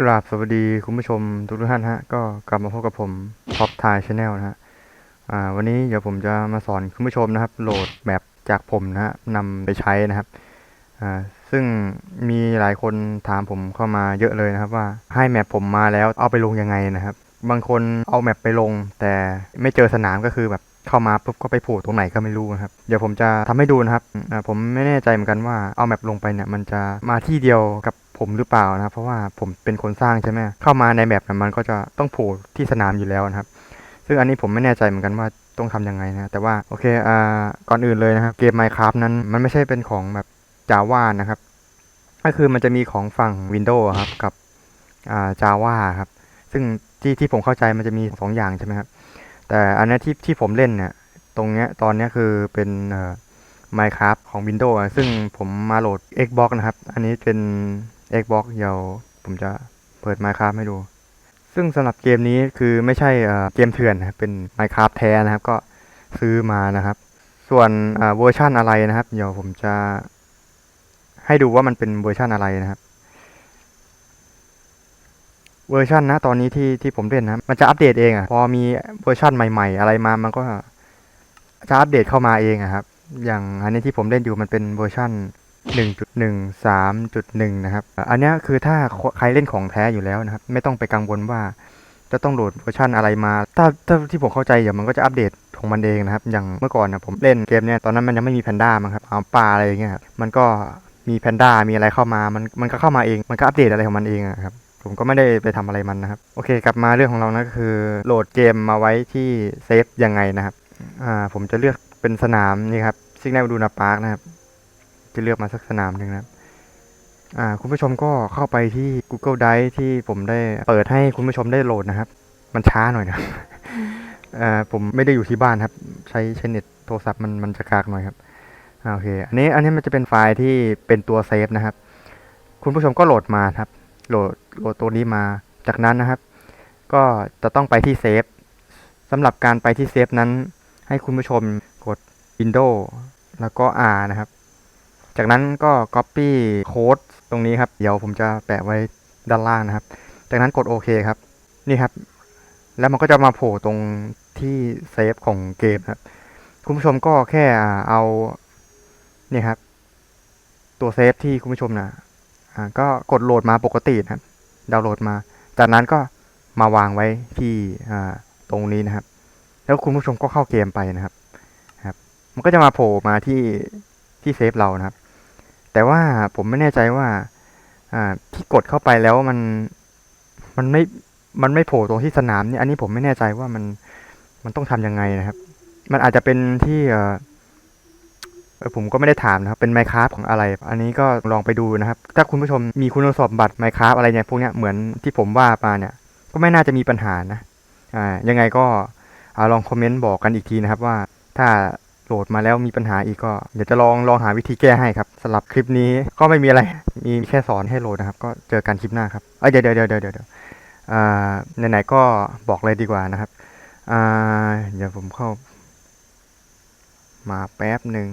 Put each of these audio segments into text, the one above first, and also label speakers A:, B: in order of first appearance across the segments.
A: กราบสวัสดีคุณผู้ชมทุกท่านฮะก็กลับมาพบกับผมท็อปทายชาแนลนะฮะอ่าวันนี้เดี๋ยวผมจะมาสอนคุณผู้ชมนะครับ โหลดแมปจากผมนะฮะนำไปใช้นะครับอ่าซึ่งมีหลายคนถามผมเข้ามาเยอะเลยนะครับ ว่าให้แมปผมมาแล้วเอาไปลงยังไงนะครับ บางคนเอาแมปไปลง แต่ไม่เจอสนามก็คือแบบเข้ามาปุ๊บก็ไปผล่ตรงไหนก็ไม่รู้นะครับ เดี๋ยวผมจะทำให้ดูนะครับผมไม่แน่ใจเหมือนกันว่าเอาแมปลงไปเนี่ยมันจะมาที่เดียวกับ ผมหรือเปล่านะครับ เพราะว่าผมเป็นคนสร้างใช่ไหมเข้ามาในแมปเนี่ยมันก็จะต้องโผล่ที่สนามอยู่แล้วนะครับ ซึ่งอันนี้ผมไม่แน่ใจเหมือนกันว่าต้องทำยังไงนะแต่ว่าโอเคอ่าก่อนอื่นเลยนะครับเกม Minecraft นั้นมันไม่ใช่เป็นของแบบ Java นะครับ ก็คือมันจะมีของฝั่ง Windows ครับกับอ่า Java ครับ ซึ่งที่ที่ผมเข้าใจมันจะมีสองอย่างใช่ไหมครับแต่อันนี้ที่ที่ผมเล่นเนี่ยตรงเนี้ยตอนเนี้ยคือเป็นเอ่อ Minecraft ของ Windows ซึ่งผมมาโหลด Xbox นะครับ อันนี้เป็น Xbox เดี๋ยวผมจะเปิด Minecraft ให้ดู ซึ่งสำหรับเกมนี้คือไม่ใช่เกมเถื่อนนะครับ เป็น Minecraft แท้นะครับ ก็ซื้อมานะครับ ส่วนเอ่อเวอร์ชันอะไรนะครับ เดี๋ยวผมจะให้ดูว่ามันเป็นเวอร์ชันอะไรนะครับเวอร์ชันนะตอนนี้ที่ที่ผมเล่นนะมันจะอัปเดตเองอะพอมีเวอร์ชันใหม่ๆ อะไรมามันก็จะอัปเดตเข้ามาเองอะครับ อย่างอันนี้ที่ผมเล่นอยู่มันเป็นเวอร์ชัน 1.13.1 นะครับ อันนี้คือถ้าใครเล่นของแท้อยู่แล้วนะครับ ไม่ต้องไปกังวลว่าจะต้องโหลดเวอร์ชันอะไรมา ถ้าถ้าที่ผมเข้าใจเดี๋ยวมันก็จะอัปเดตของมันเองนะครับ อย่างเมื่อก่อนนะผมเล่นเกมเนี้ยตอนนั้นมันยังไม่มีแพนด้ามั้งครับเอาปลาอะไรอย่างเงี้ยมันก็มีแพนด้ามีอะไรเข้ามา มันมันก็เข้ามาเอง มันก็อัปเดตอะไรของมันเองอะครับ ผมก็ไม่ได้ไปทำอะไรมันนะครับ โอเค กลับมาเรื่องของเรานะก็คือโหลดเกมมาไว้ที่เซฟยังไงนะครับ อ่า ผมจะเลือกเป็นสนามนี่ครับซิกแนลดูนาพาร์คนะครับ จะเลือกมาสักสนามหนึ่งนะครับอ่าคุณผู้ชมก็เข้าไปที่ Google Drive ที่ผมได้เปิดให้คุณผู้ชมได้โหลดนะครับ มันช้าหน่อยนะอ่าผมไม่ได้อยู่ที่บ้านครับ ใช้ใช้เน็ตโทรศัพท์มันมันจะกากหน่อยครับอโอเคอันนี้อันนี้มันจะเป็นไฟล์ที่เป็นตัวเซฟนะครับ คุณผู้ชมก็โหลดมาครับ โหลดโหลดตัวนี้มาจากนั้นนะครับ ก็จะต้องไปที่เซฟสำหรับการไปที่เซฟนั้น ให้คุณผู้ชมกด Windows แล้วก็ R นะครับ จากนั้นก็ Copy Code ตรงนี้ครับ เดี๋ยวผมจะแปะไว้ด้านล่างนะครับ จากนั้นกดโอเคครับ นี่ครับ แล้วมันก็จะมาโผล่ตรงที่เซฟของเกมครับ คุณผู้ชมก็แค่อ่าเอานี่ครับ ตัวเซฟที่คุณผู้ชมนะอ่าก็กดโหลดมาปกตินะครับ ดาวน์โหลดมา จากนั้นก็มาวางไว้ที่ตรงนี้นะครับ แล้วคุณผู้ชมก็เข้าเกมไปนะครับครับ มันก็จะมาโผล่มาที่ที่เซฟเรานะครับ แต่ว่าผมไม่แน่ใจว่าที่กดเข้าไปแล้วมันมันไม่มันไม่โผล่ตรงที่สนามเนี่ยอันนี้ผมไม่แน่ใจว่ามันมันต้องทำยังไงนะครับ มันอาจจะเป็นที่เออผมก็ไม่ได้ถามนะครับเป็น Minecraft ของอะไร อันนี้ก็ลองไปดูนะครับ ถ้าคุณผู้ชมมีคุณสมบัติ Minecraft อะไรเนี่ยพวกเนี้ยเหมือนที่ผมว่ามาเนี่ย ก็ไม่น่าจะมีปัญหานะอ่ายังไงก็อลองคอมเมนต์บอกกันอีกทีนะครับว่าถ้า โหลดมาแล้วมีปัญหาอีกก็ เดี๋ยวจะลองลองหาวิธีแก้ให้ครับสำหรับคลิปนี้ก็ไม่มีอะไร มีแค่สอนให้โหลดนะครับ ก็เจอกันคลิปหน้าครับเอ้ยเดี๋ยวเดี๋ยวเดี๋ยวเดี๋ยวเดี๋ยวไหนๆก็บอกเลยดีกว่านะครับเดี๋ยวผมเข้า มาแป๊บหนึ่ง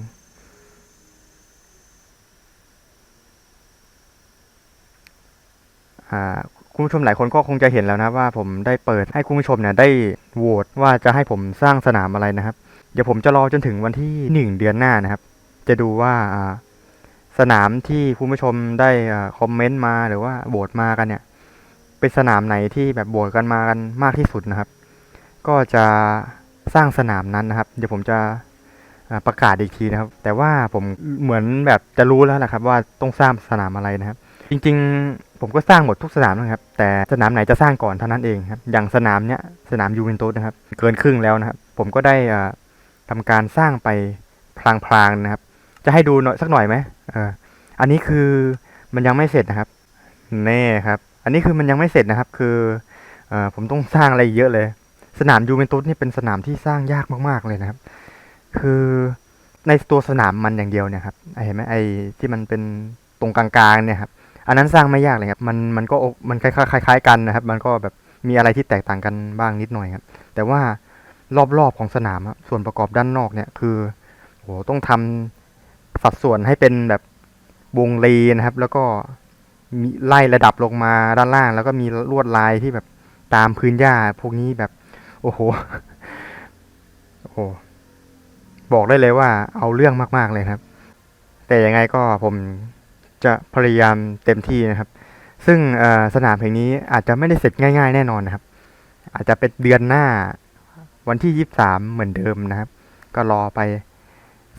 A: คุณผู้ชมหลายคนก็คงจะเห็นแล้วนะว่าผมได้เปิดให้คุณผู้ชมเนี่ยได้โหวตว่าจะให้ผมสร้างสนามอะไรนะครับ เดี๋ยวผมจะรอจนถึงวันที่หนึ่งเดือนหน้านะครับ จะดูว่าสนามที่คุณผู้ชมได้คอมเมนต์มาหรือว่าโหวตมากันเนี่ย เป็นสนามไหนที่แบบโหวตกันมากันมากที่สุดนะครับ ก็จะสร้างสนามนั้นนะครับ เดี๋ยวผมจะประกาศอีกทีนะครับ แต่ว่าผมเหมือนแบบจะรู้แล้วแหละครับ ว่าต้องสร้างสนามอะไรนะครับ จริงๆ ผมก็สร้างหมดทุกสนามนะครับ แต่สนามไหนจะสร้างก่อนเท่านั้นเองครับ อย่างสนามเนี้ยสนามยูเวนตุสนะครับ เกินครึ่งแล้วนะครับ ผมก็ได้ อ่าทำการสร้างไปพลางๆนะครับ จะให้ดูหน่อยสักหน่อยไหมเอออันนี้คือมันยังไม่เสร็จนะครับแน่ครับ อันนี้คือมันยังไม่เสร็จนะครับ คือเออผมต้องสร้างอะไรเยอะเลย สนามยูเวนตุสนี่เป็นสนามที่สร้างยากมากๆเลยนะครับ คือในตัวสนามมันอย่างเดียวเนี่ยครับเห็นไหมไอ้ที่มันเป็นตรงกลางๆเนี่ยครับอันนั้นสร้างไม่ยากเลยครับ มันมันก็มันคล้ายๆกันนะครับ มันก็แบบมีอะไรที่แตกต่างกันบ้างนิดหน่อยครับ แต่ว่า รอบๆของสนามครับส่วนประกอบด้านนอกเนี่ยคือโหต้องทำสัดส่วนให้เป็นแบบวงรีนะครับ แล้วก็มีไล่ระดับลงมาด้านล่าง แล้วก็มีลวดลายที่แบบตามพื้นหญ้า พวกนี้แบบ โอ้โหโอ้โหบอกได้เลยว่าเอาเรื่องมาก ๆเลยครับ แต่ยังไงก็ผมจะพยายามเต็มที่นะครับ ซึ่งสนามแห่งนี้อาจจะไม่ได้เสร็จง่าย ๆ แน่นอนนะครับ อาจจะเป็นเดือนหน้า วันที่ยี่สามเหมือนเดิมนะครับ ก็รอไป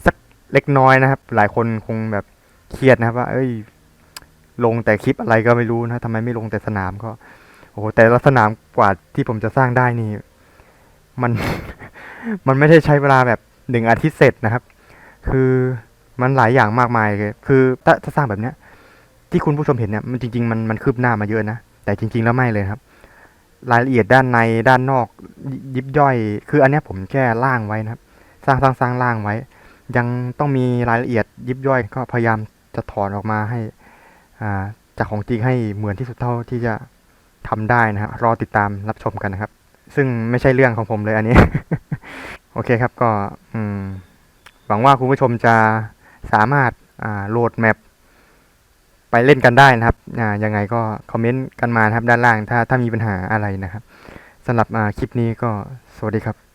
A: สักเล็กน้อยนะครับ หลายคนคงแบบเครียดนะครับว่า เอ้ย ลงแต่คลิปอะไรก็ไม่รู้นะทำไมไม่ลงแต่สนามก็ โอ้โหแต่ละสนามกว่าที่ผมจะสร้างได้นี่ มัน มันไม่ได้ใช้เวลาแบบหนึ่งอาทิตย์เสร็จนะครับ คือมันหลายอย่างมากมายเลยคือถ้าถ้าสร้างแบบเนี้ย ที่คุณผู้ชมเห็นเนี่ยมันจริง ๆ มันมันคืบหน้ามาเยอะนะแต่จริง ๆ แล้วไม่เลยครับ รายละเอียดด้านในด้านนอกยิบย่อย คืออันนี้ผมแค่ล่างไว้นะครับ สร้างสร้างสร้างล่างไว้ ยังต้องมีรายละเอียดยิบย่อย ก็พยายามจะถอนออกมาให้อ่าจากของจริงให้เหมือนที่สุดเท่าที่จะทำได้นะครับรอติดตามรับชมกันนะครับ ซึ่งไม่ใช่เรื่องของผมเลยอันนี้ โอเคครับก็อืมหวังว่าคุณผู้ชมจะสามารถอ่าโหลดแมป ไปเล่นกันได้นะครับอ่ายังไงก็คอมเมนต์กันมานะครับด้านล่างถ้าถ้ามีปัญหาอะไรนะครับสำหรับคลิปนี้ก็สวัสดีครับ